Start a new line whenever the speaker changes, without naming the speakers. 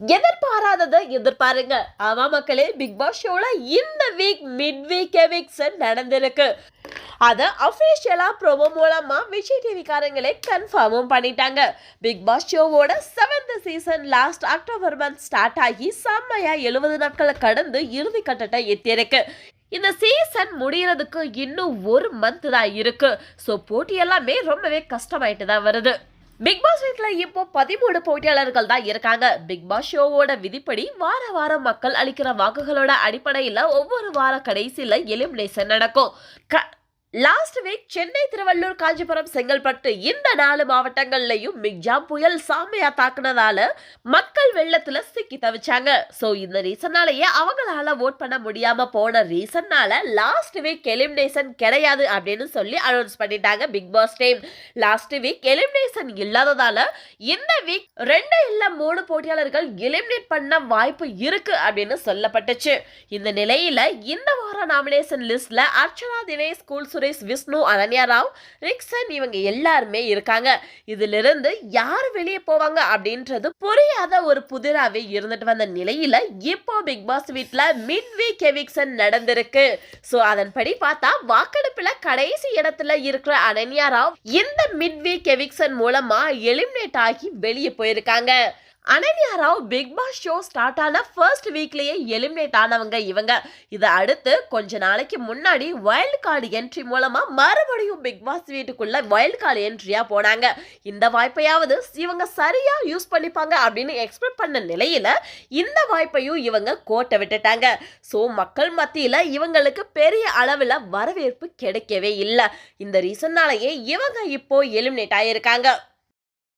எதிர்பாராததை எதிர்பாருங்க. ஆமா மக்களே big pass ஷோல இந்த வீக் மிட் வீக் எவிக்ஷன் நடந்திருக்கு. அதை அஃபிஷியலாக ப்ரோமோ மூலமாக விஜய் டிவிக்காரங்களே கன்ஃபார்மும் பண்ணிட்டாங்க. பிக் பாஸ் ஷோவோட seventh season last October month start ஆகி செம்மையாக எழுபது நாட்களை கடந்து இறுதி கட்டத்தை எத்தியிருக்கு இந்த சீசன் முடிகிறதுக்கு இன்னும் ஒரு மந்த் தான் இருக்குது ஸோ போட்டி எல்லாமே ரொம்பவே கஷ்டமாயிட்டு தான் வருது. பிக் பாஸ் வீட்டில் இப்போ பதிமூணு போட்டியாளர்கள் தான் இருக்காங்க. பிக் பாஸ் ஷோவோட விதிப்படி வார வாரம் மக்கள் அளிக்கிற வாக்குகளோட அடிப்படையில் ஒவ்வொரு வார கடைசியில் எலிமினேஷன் நடக்கும். க லாஸ்ட் வீக் சென்னை திருவள்ளூர் காஞ்சிபுரம் செங்கல்பட்டு இந்த நாலு மாவட்டங்கள்லையும் மிக்ஜாம் புயல் சாமையா தாக்குனதால மக்கள் வெள்ளத்துல சிக்கி தவிச்சாங்க. ஸோ இந்த ரீசனாலேயே அவங்களால ஓட் பண்ண முடியாம போன ரீசன்னால லாஸ்ட் வீக் எலிமினேஷன் கிடையாது அப்படின்னு சொல்லி அனௌன்ஸ் பண்ணிட்டாங்க Bigg Boss team last week elimination இல்லாததால இந்த வீக் ரெண்டு இல்ல மூணு போட்டியாளர்கள் எலிமினேட் பண்ண வாய்ப்பு இருக்கு அப்படின்னு சொல்லப்பட்டுச்சு. இந்த நிலையில இந்த வார நாமினேஷன் லிஸ்ட்ல அர்ச்சனா தினேஷ் ஸ்கூல் சுரேஷ் விஷ்ணு அனன்யா ராவ் ரிக்சன் இவங்க எல்லாருமே இருக்காங்க. இதிலிருந்து யார் வெளியே போவாங்க அப்படின்றது புரியாத ஒரு புதிராவே இருந்துட்டு வந்த நிலையில இப்போ பிக் பாஸ் வீட்டில் மிட் வீக் எவிக்ஷன் நடந்திருக்கு. ஸோ அதன்படி பார்த்தா வாக்கெடுப்பில் கடைசி இடத்துல இருக்கிற அனன்யா ராவ் இந்த மிட் வீக் எவிக்ஷன் மூலமா எலிமினேட் ஆகி வெளியே போயிருக்காங்க. Ananya Rao Bigg Boss show start ஆன ஃபர்ஸ்ட் வீக்லேயே எலிமினேட் ஆனவங்க இவங்க. இதை அடுத்து கொஞ்ச நாளைக்கு முன்னாடி வைல்ட் கார்டு என்ட்ரி மூலமா மறுபடியும் பிக் பாஸ் வீட்டுக்குள்ள வைல்ட் கார்டு என்ட்ரியா போனாங்க. இந்த வாய்ப்பையாவது இவங்க சரியா யூஸ் பண்ணிப்பாங்க அப்படின்னு எக்ஸ்பெக்ட் பண்ண நிலையில இந்த வாய்ப்பையும் இவங்க கோட்டை விட்டுட்டாங்க. ஸோ மக்கள் மத்தியில இவங்களுக்கு பெரிய அளவில் வரவேற்பு கிடைக்கவே இல்லை. இந்த ரீசன்னாலேயே இவங்க இப்போ எலிமினேட் ஆயிருக்காங்க.